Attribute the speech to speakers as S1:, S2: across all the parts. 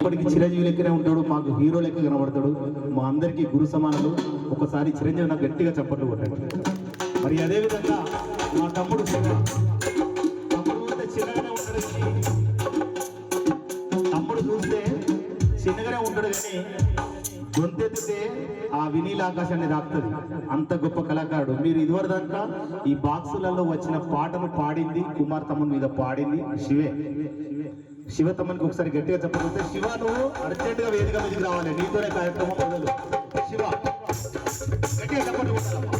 S1: ఇప్పటికి చిరంజీవి లెక్కనే ఉంటాడు మాకు హీరో లెక్క కనబడతాడు. మా అందరికీ గురు సమానులు. ఒకసారి చిరంజీవి నాకు గట్టిగా చప్పట్లు కొట్టండి. మరి అదే విధంగా మా తమ్ముడు తమ్ముడు అంటే చిన్నగానే ఉంటాడు తమ్ముడు చూస్తే చిన్నగానే ఉంటాడు కానీ గొంతెత్తితే ఆ వినీల ఆకాశాన్ని దాక్తుంది. అంత గొప్ప కళాకారుడు. మీరు ఇదివరకు దాకా ఈ బాక్సులలో వచ్చిన పాటను పాడింది కుమార్ తమ్ముని మీద పాడింది శివే. శివ తమ్మునికి ఒకసారి గట్టిగా చెప్పకపోతే శివ నువ్వు అర్జెంట్గా వేదిక మీదకి రావాలి. నీతోనే కార్యక్రమం మొదలు. శివ గట్టిగా చెప్పండి.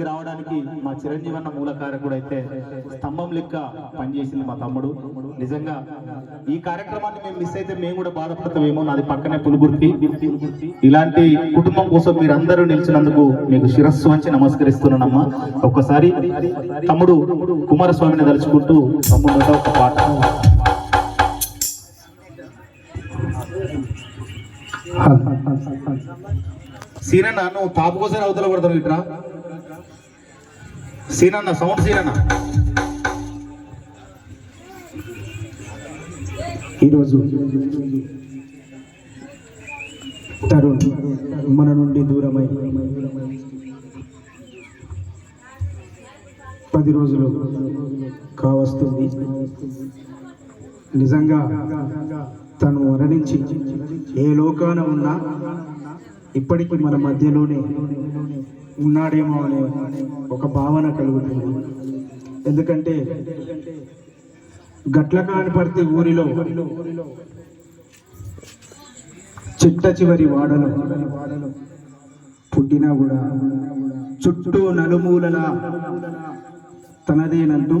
S1: ఇక్కడికి రావడానికి మా చిరంజీవి అన్న మూల కారకుడు అయితే స్తంభం లెక్క పనిచేసింది మా తమ్ముడు. నిజంగా ఈ కార్యక్రమాన్ని మేము మిస్ అయితే మేము కూడా బాధపడతామేమో నాది పక్కనే పులుగుర్తి. ఇలాంటి కుటుంబం కోసం మీరందరూ నిలిచినందుకు మీకు శిరస్సు వంచి నమస్కరిస్తున్నానమ్మా. ఒక్కసారి తమ్ముడు కుమారస్వామిని తలుచుకుంటూ తమ్ముడు ఒక పాట. సీనన్న నువ్వు తాపుకోసారి అవతల పడతావు ఇట్రా. సీనన్న సౌండ్ సీనన్న.
S2: ఈరోజు తరుణ్ మన నుండి దూరమై పది రోజులు కావస్తుంది. నిజంగా తను మరణించి ఏ లోకాన ఉన్నా ఇప్పటికీ మన మధ్యలోనే ఉన్నాడేమో అనే ఒక భావన కలుగుతుంది. ఎందుకంటే గట్ల కానిపడితే ఊరిలో చిట్ట చివరి వాడలో పుట్టినా కూడా చుట్టూ నలుమూలల తనదేనంటూ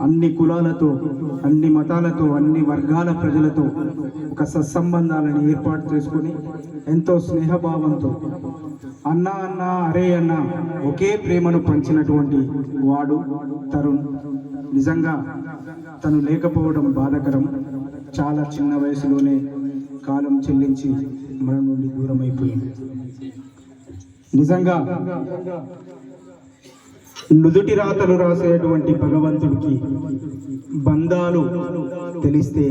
S2: అన్ని కులాలతో అన్ని మతాలతో అన్ని వర్గాల ప్రజలతో ఒక సత్సంబంధాలను ఏర్పాటు చేసుకొని ఎంతో స్నేహభావంతో అన్న అన్న అరే అన్న ఒకే ప్రేమను పంచినటువంటి వాడు తరుణ్. నిజంగా తను లేకపోవడం బాధకరం. చాలా చిన్న వయసులోనే కాలం చెల్లించి మన నుండి దూరమైపోయింది. నిజంగా నుదుటి రాతలు రాసేటువంటి భగవంతుడికి బంధాలు తెలిస్తే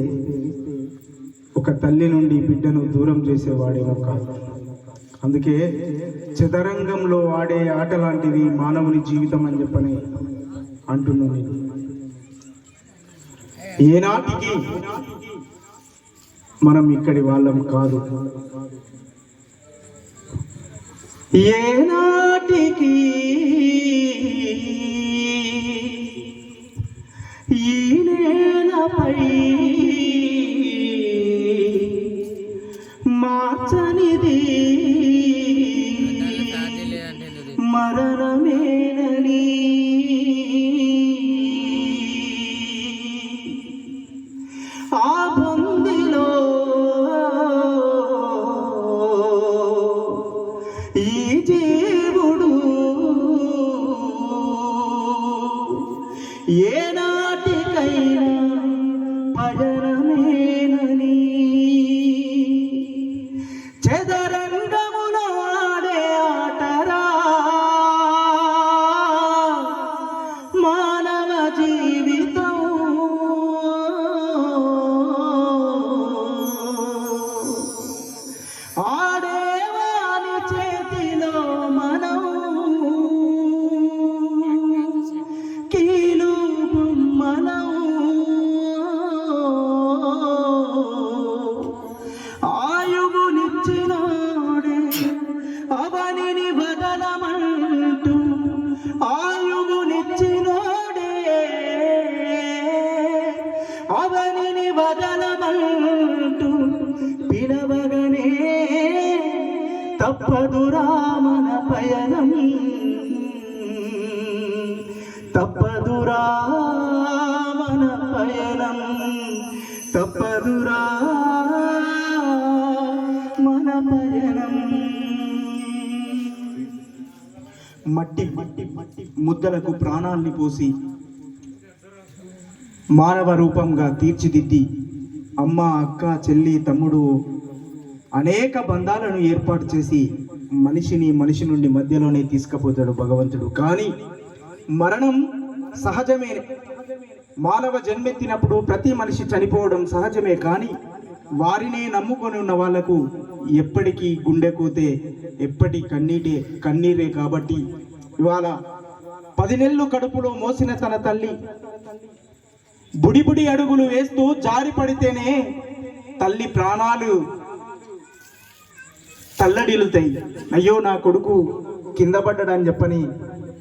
S2: ఒక తల్లి నుండి బిడ్డను దూరం చేసేవాడేమో కాదు అందుకే చదరంగంలో ఆడే ఆట లాంటిది మానవుని జీవితం అని చెప్పని అంటున్నాను ఏనాటికి మనం ఇక్కడి వాళ్ళం కాదు. ఏనాటికి ఈ నేలపై తప్పదురా మన పయనం. తప్పదురా మన పయనం. తప్పదురా మన పయనం. మట్టి మట్టి మట్టి ముద్దలకు ప్రాణాల్ని పోసి మానవ రూపంగా తీర్చిదిద్ది అమ్మ అక్క చెల్లి తమ్ముడు అనేక బంధాలను ఏర్పాటు చేసి మనిషిని మనిషి నుండి మధ్యలోనే తీసుకుపోతాడు భగవంతుడు. కానీ మరణం సహజమే. మానవ జన్మెత్తినప్పుడు ప్రతి మనిషి చనిపోవడం సహజమే. కానీ వారినే నమ్ముకొని ఉన్న వాళ్ళకు ఎప్పటికీ గుండెకోతే ఎప్పటి కన్నీటే కన్నీరే కాబట్టి ఇవాళ పది నెలలు కడుపులో మోసిన తన తల్లి బుడిబుడి అడుగులు వేస్తూ జారి పడితేనే తల్లి ప్రాణాలు తల్లడిల్లుతాయి. అయ్యో నా కొడుకు కింద పడ్డాడని చెప్పని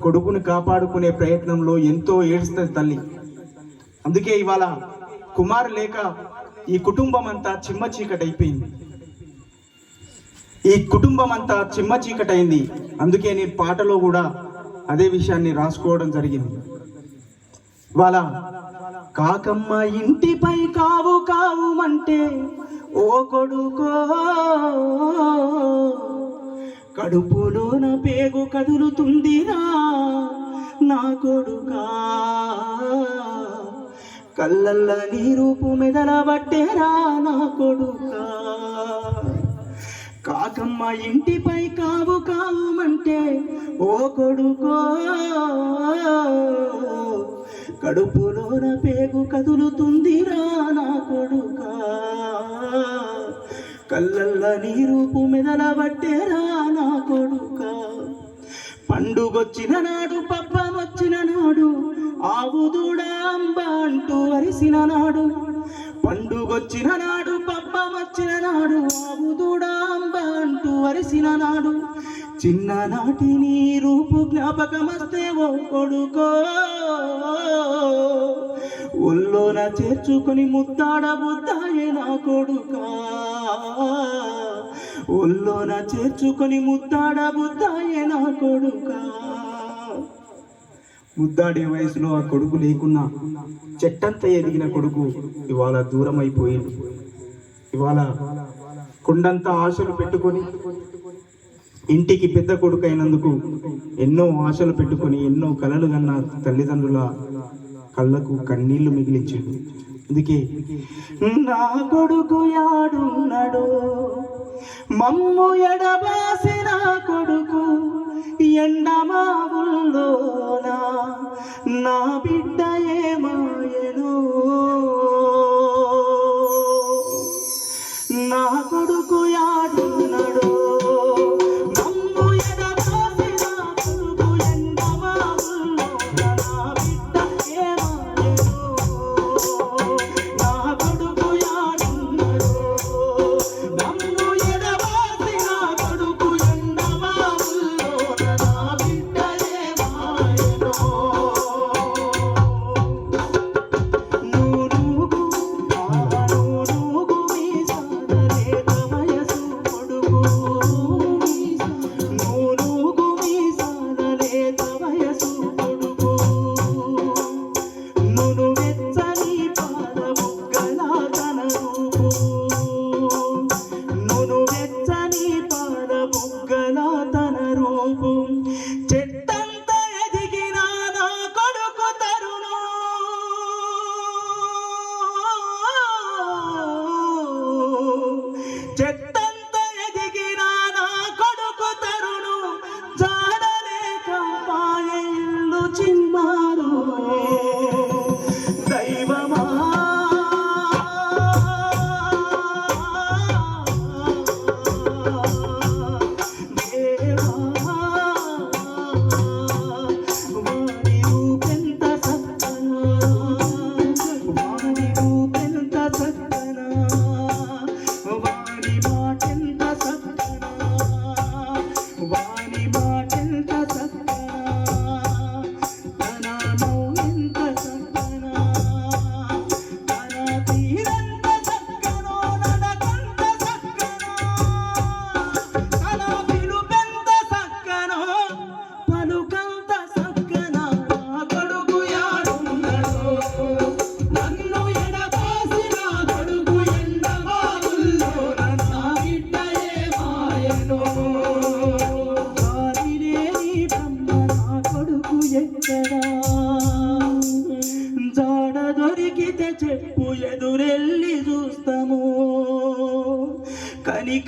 S2: కొడుకుని కాపాడుకునే ప్రయత్నంలో ఎంతో ఏడుస్తుంది తల్లి. అందుకే ఇవాళ కుమారు లేక ఈ కుటుంబం అంతా చిమ్మ చీకటైపోయింది. ఈ కుటుంబం అంతా చిమ్మ చీకటైంది. అందుకే నేను పాటలో కూడా అదే విషయాన్ని రాసుకోవడం జరిగింది. ఇవాళ కాకమ్మ ఇంటిపై కావు కావుమంటే ఓ కొడుకో కడుపులోన పేగు కదులుతుందిరా నా కొడుకా. కళ్ళల్ల నీ రూపు మెదలబట్టేరా నా కొడుకా. కాకమ్మ ఇంటిపై కావు కావుమంటే ఓ కొడుకో కడుపులోన పేగు కదులుతుందిరా నా కొడుకా. కళ్ళల్ల నీ రూపు మెదలబట్టేరా నా కొడుక. పండుగొచ్చిన నాడు పబ్బమొచ్చిన నాడు ఆవు దూడ అంబ అంటూ అరిసిన నాడు. పండుగొచ్చిన నాడు పబ్బమొచ్చిన నాడు ఆవు దూడ అంబ అంటూ అరిసిన నాడు. చిన్ననాటి నీ రూపు జ్ఞాపకమస్తే ఓ కొడుకో. ఒల్లోన చేర్చుకొని ముద్దాడ బుద్దాయే నా కొడుకా. ఒళ్ళోన చేర్చుకొని ముద్దాడ బుద్దాయే నా కొడుక. ముద్దాడే వయసులో ఆ కొడుకు లేకున్నా చెట్టంత ఎదిగిన కొడుకు ఇవాళ దూరం అయిపోయింది ఇవాళ కొండంత ఆశలు పెట్టుకొని ఇంటికి పెద్ద కొడుకు అయినందుకు ఎన్నో ఆశలు పెట్టుకొని ఎన్నో కలలు కన్న తల్లిదండ్రుల కళ్ళకు కన్నీళ్ళు మిగిలించాడు. అందుకే నా కొడుకు యాడున్నాడు మమ్ము ఎడబాసిన కొడుకు ఎండమావుల్లోనా నా బిడ్డ ఏమాయను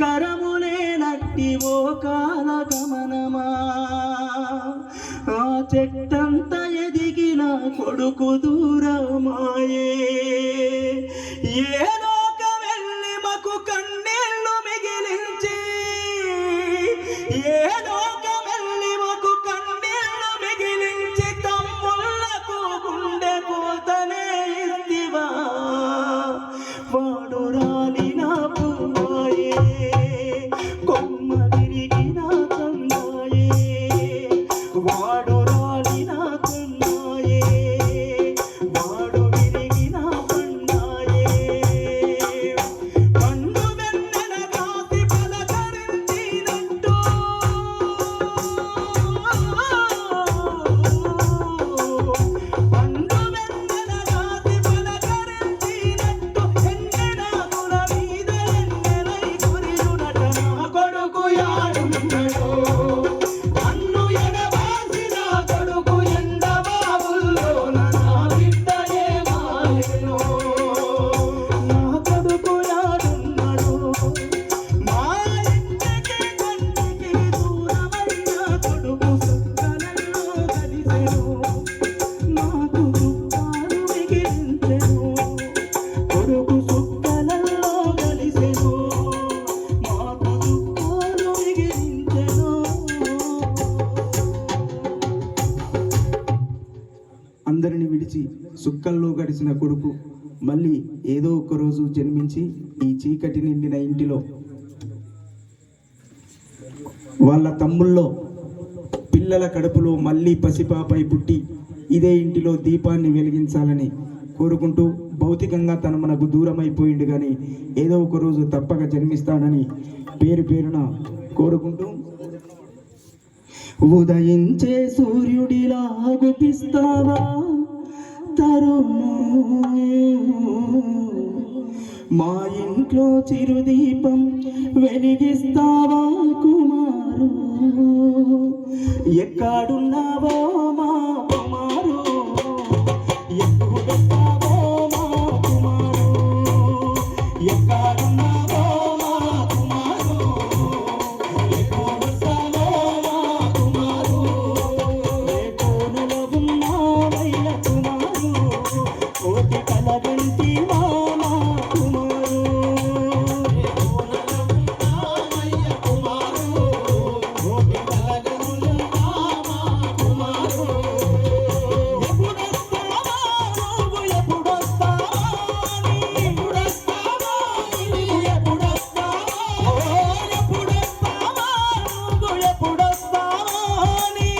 S2: కరములేనట్టి ఓ కాల గమనమా ఆ చెట్టంత ఎదిగిన కొడుకు దూరమాయే. ఏదో అందరిని విడిచి సుక్కల్లో గడిచిన కొడుకు మళ్ళీ ఏదో ఒకరోజు జన్మించి ఈ చీకటి నిండిన ఇంటిలో వాళ్ళ తమ్ముల్లో పిల్లల కడుపులో మళ్ళీ పసిపాపై పుట్టి ఇదే ఇంటిలో దీపాన్ని వెలిగించాలని కోరుకుంటూ భౌతికంగా తను మనకు దూరమైపోయిండు కానీ ఏదో ఒక రోజు తప్పక జన్మిస్తాడని పేరు పేరున కోరుకుంటూ ఉదయించే సూర్యుడి ఇస్తావా తరుణు మా ఇంట్లో చిరుదీపం వెలిగిస్తావా కుమారు? ఎక్కడున్నావో మా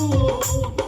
S2: Oh,